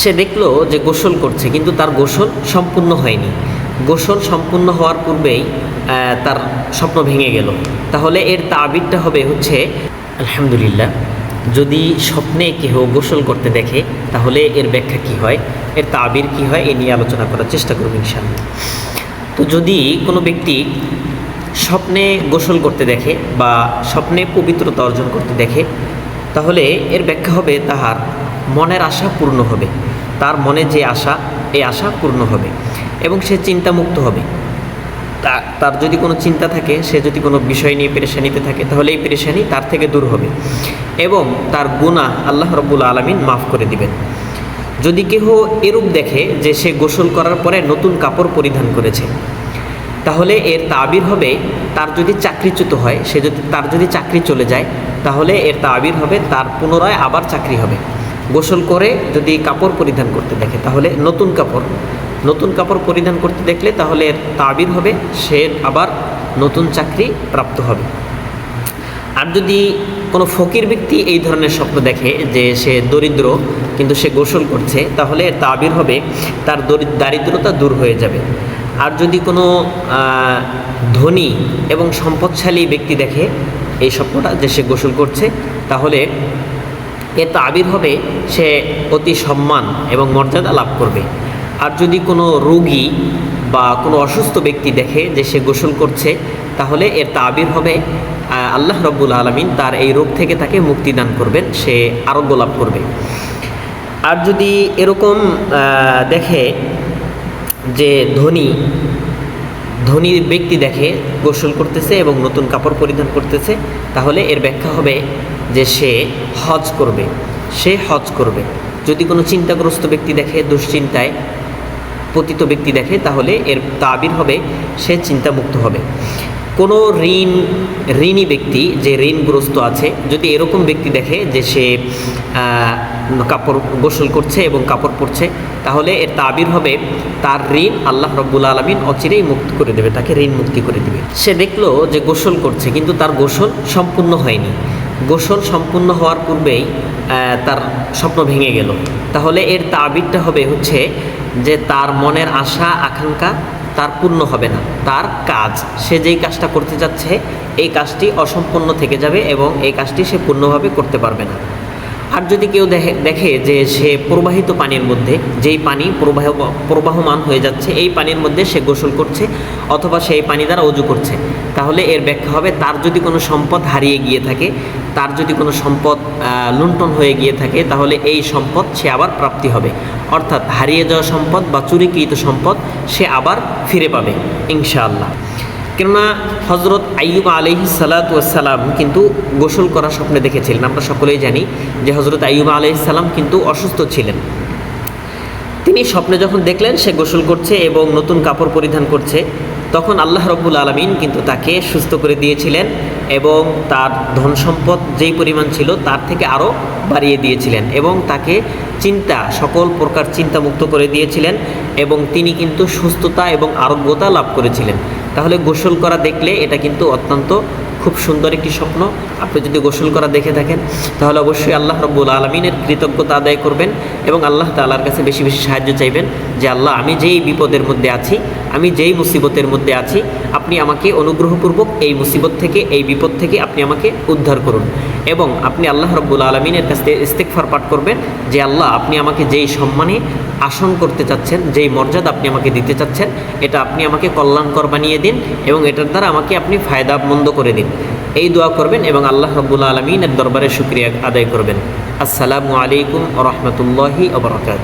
সে দেখল যে গোসল করছে, কিন্তু তার গোসল সম্পূর্ণ হয়নি। গোসল সম্পূর্ণ হওয়ার পূর্বেই তার স্বপ্ন ভেঙে গেল। তাহলে এর তাবিরটা হবে হচ্ছে, আলহামদুলিল্লাহ, যদি স্বপ্নে কেহ গোসল করতে দেখে, তাহলে এর ব্যাখ্যা কি হয়? এর তাবির কি হয়? এ নিয়ে আলোচনা করার চেষ্টা করব ইনশাআল্লাহ। তো যদি কোনো ব্যক্তি স্বপ্নে গোসল করতে দেখে বা স্বপ্নে পবিত্রতা অর্জন করতে দেখে, তাহলে এর ব্যাখ্যা হবে তাহার মনের আশা পূর্ণ হবে। তার মনে যে আশা, এই আশা পূর্ণ হবে এবং সে চিন্তামুক্ত হবে। তার যদি কোনো চিন্তা থাকে, সে যদি কোনো বিষয় নিয়ে পেরেশানিতে থাকে, তাহলে এই পেরেশানি তার থেকে দূর হবে এবং তার গুণা আল্লাহ রব্বুল আলমিন মাফ করে দিবেন। যদি কেহ এরূপ দেখে যে সে গোসল করার পরে নতুন কাপড় পরিধান করেছে, তাহলে এর তাবির হবে তার যদি চাকরিচ্যুত হয়, সে যদি, তার যদি চাকরি চলে যায়, তাহলে এর তাবির হবে তার পুনরায় আবার চাকরি হবে। গোসল করে যদি কাপড় পরিধান করতে দেখে, তাহলে নতুন কাপড় নতুন কাপড় পরিধান করতে দেখলে তাহলে এর তাবির হবে, সে আবার নতুন চাকরি প্রাপ্ত হবে। আর যদি কোনো ফকির ব্যক্তি এই ধরনের স্বপ্ন দেখে যে সে দরিদ্র কিন্তু সে গোসল করছে, তাহলে এর তাবির হবে, তার দরি- দারিদ্রতা দূর হয়ে যাবে। আর যদি কোনো ধনী এবং সম্পদশালী ব্যক্তি দেখে এই স্বপ্নটা যে সে গোসল করছে, তাহলে এর তাবির হবে সে অতি সম্মান এবং মর্যাদা লাভ করবে। আর যদি কোনো রোগী বা কোনো অসুস্থ ব্যক্তি দেখে যে সে গোসল করছে, তাহলে এর তাবির হবে আল্লাহ রব্বুল আলমিন তার এই রোগ থেকে তাকে মুক্তি দান করবেন, সে আরোগ্য লাভ করবে। আর যদি এরকম দেখে যে ধনী ধনী ব্যক্তি দেখে গোসল করতেছে এবং নতুন কাপড় পরিধান করতেছে, তাহলে এর ব্যাখ্যা হবে যে সে হজ করবে, সে হজ করবে। যদি কোনো চিন্তাগ্রস্ত ব্যক্তি দেখে, দুশ্চিন্তায় পতিত ব্যক্তি দেখে, তাহলে এর তাবির হবে, সে চিন্তামুক্ত হবে। কোনো ঋণ, ঋণী ব্যক্তি যে ঋণগ্রস্ত আছে, যদি এরকম ব্যক্তি দেখে যে সে কাপড় গোসল করছে এবং কাপড় পরছে, তাহলে এর তাবির হবে তার ঋণ আল্লাহ রব্বুল আলমিন অচিরেই মুক্ত করে দেবে, তাকে ঋণ মুক্তি করে দেবে। সে দেখল যে গোসল করছে, কিন্তু তার গোসল সম্পূর্ণ হয়নি। গোসল সম্পূর্ণ হওয়ার পূর্বেই তার স্বপ্ন ভেঙে গেল। তাহলে এর তাবিরটা হবে হচ্ছে যে তার মনের আশা, আকাঙ্ক্ষা তার পূর্ণ হবে না। তার কাজ, সে যেই কাজটা করতে যাচ্ছে, এই কাজটি অসম্পূর্ণ থেকে যাবে এবং এই কাজটি সে পূর্ণভাবে করতে পারবে না। আর যদি কেউ দেখে দেখে যে সে প্রবাহিত পানির মধ্যে, যেই পানি প্রবাহ, প্রবাহমান হয়ে যাচ্ছে, এই পানির মধ্যে সে গোসল করছে অথবা সেই পানি দ্বারা অজু করছে, তাহলে এর ব্যাখ্যা হবে, তার যদি কোনো সম্পদ হারিয়ে গিয়ে থাকে, তার যদি কোনো সম্পদ লুণ্ঠন হয়ে গিয়ে থাকে, তাহলে এই সম্পদ সে আবার প্রাপ্তি হবে। অর্থাৎ হারিয়ে যাওয়া সম্পদ বা চুরিকৃত সম্পদ সে আবার ফিরে পাবে, ইনশাআল্লাহ। কেননা হজরত আইয়ুব আলহি সালাতাম কিন্তু গোসল করার স্বপ্নে দেখেছিলেন। আমরা সকলেই জানি যে হজরত আইয়ুব আলহি সালাম কিন্তু অসুস্থ ছিলেন। তিনি স্বপ্নে যখন দেখলেন সে গোসল করছে এবং নতুন কাপড় পরিধান করছে, তখন আল্লাহ রব্বুল আলমিন কিন্তু তাকে সুস্থ করে দিয়েছিলেন। এবং তার ধন সম্পদ যেই পরিমাণ ছিল তার থেকে আরও বাড়িয়ে দিয়েছিলেন এবং তাকে চিন্তা, সকল প্রকার চিন্তা মুক্ত করে দিয়েছিলেন এবং তিনি কিন্তু সুস্থতা এবং আরোগ্যতা লাভ করেছিলেন। তাহলে গোসল করা দেখলে এটা কিন্তু অত্যন্ত খুব সুন্দর একটি স্বপ্ন। আপনি যদি গোসল করা দেখে থাকেন, তাহলে অবশ্যই আল্লাহ রব্বুল আলমিনের কৃতজ্ঞতা আদায় করবেন এবং আল্লাহ তাল্লার কাছে বেশি বেশি সাহায্য চাইবেন যে, আল্লাহ, আমি যেই বিপদের মধ্যে আছি, আমি যেই মুসিবতের মধ্যে আছি, আপনি আমাকে অনুগ্রহপূর্বক এই মুসিবত থেকে এই বিপদ থেকে আপনি আমাকে উদ্ধার করুন। এবং আপনি আল্লাহ রব্বুল আলমিনের কাছে ইস্তেকফার পাঠ করবেন যে, আল্লাহ, আপনি আমাকে যেই সম্মানে আসন করতে চাচ্ছেন, যেই মর্যাদা আপনি আমাকে দিতে চাচ্ছেন, এটা আপনি আমাকে কল্যাণকর বানিয়ে দিন এবং এটার দ্বারা আমাকে আপনি ফায়দা মন্দ করে দিন এই দোয়া করবেন এবং আল্লাহ রব্বুল আলমিনের দরবারে শুক্রিয়া আদায় করবেন। আসসালামু আলাইকুম রহমতুল্লাহি আবরকাত